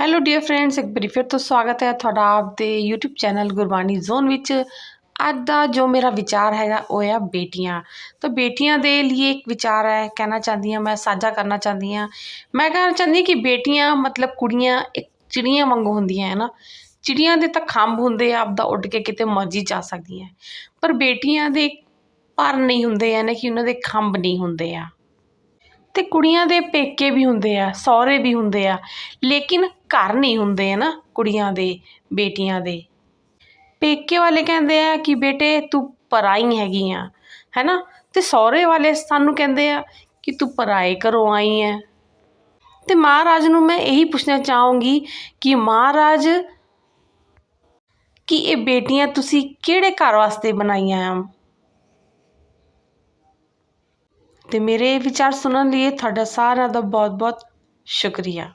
Hello dear friends ਇੱਕ ਵਾਰੀ ਫਿਰ ਤੋਂ ਸਵਾਗਤ ਹੈ ਤੁਹਾਡਾ ਆਪ ਦੇ YouTube ਚੈਨਲ ਗੁਰਬਾਣੀ ਜ਼ੋਨ ਵਿੱਚ। ਅੱਜ ਦਾ ਜੋ ਮੇਰਾ ਵਿਚਾਰ ਹੈਗਾ, ਉਹ ਹੈ ਬੇਟੀਆਂ। ਤਾਂ ਬੇਟੀਆਂ ਦੇ ਲਈ ਇੱਕ ਵਿਚਾਰ ਹੈ, ਕਹਿਣਾ ਚਾਹੁੰਦੀ ਹਾਂ, ਮੈਂ ਸਾਂਝਾ ਕਰਨਾ ਚਾਹੁੰਦੀ ਹਾਂ। ਮੈਂ ਕਹਿਣਾ ਚਾਹੁੰਦੀ ਹਾਂ ਕਿ ਬੇਟੀਆਂ ਮਤਲਬ ਕੁੜੀਆਂ ਇੱਕ ਚਿੜੀਆਂ ਵਾਂਗੂ ਹੁੰਦੀਆਂ, ਹੈ ਨਾ? ਚਿੜੀਆਂ ਦੇ ਤਾਂ ਖੰਭ ਹੁੰਦੇ ਆ, ਆਪਦਾ ਉੱਡ ਕੇ ਕਿਤੇ ਮਰਜ਼ੀ ਜਾ ਸਕਦੀਆਂ। ਪਰ ਬੇਟੀਆਂ ਦੇ ਪਰ ਨਹੀਂ ਹੁੰਦੇ ਆ ਨਾ ਕਿ ਉਹਨਾਂ ਦੇ ਖੰਭ ਨਹੀਂ ਹੁੰਦੇ ਆ। ਅਤੇ ਕੁੜੀਆਂ ਦੇ ਪੇਕੇ ਵੀ ਹੁੰਦੇ ਆ, ਸਹੁਰੇ ਵੀ ਹੁੰਦੇ ਆ, ਲੇਕਿਨ ਘਰ ਨਹੀਂ ਹੁੰਦੇ ਹੈ ਨਾ ਕੁੜੀਆਂ ਦੇ, ਬੇਟੀਆਂ ਦੇ। ਪੇਕੇ ਵਾਲੇ ਕਹਿੰਦੇ ਆ ਕਿ ਬੇਟੇ ਤੂੰ ਪਰਾਈ ਹੈਗੀ ਆ ਹੈ ਨਾ ਅਤੇ ਸਹੁਰੇ ਵਾਲੇ ਸਾਨੂੰ ਕਹਿੰਦੇ ਆ ਕਿ ਤੂੰ ਪਰਾਏ ਘਰੋਂ ਆਈ ਹੈ ਅਤੇ ਮਹਾਰਾਜ ਨੂੰ ਮੈਂ ਇਹੀ ਪੁੱਛਣਾ ਚਾਹੂੰਗੀ ਕਿ ਮਹਾਰਾਜ, ਕਿ ਇਹ ਬੇਟੀਆਂ ਤੁਸੀਂ ਕਿਹੜੇ ਘਰ ਵਾਸਤੇ ਬਣਾਈਆਂ ਆ? ਅਤੇ ਮੇਰੇ ਵਿਚਾਰ ਸੁਣਨ ਲਈ ਤੁਹਾਡਾ ਸਾਰਿਆਂ ਦਾ ਬਹੁਤ ਬਹੁਤ ਸ਼ੁਕਰੀਆ।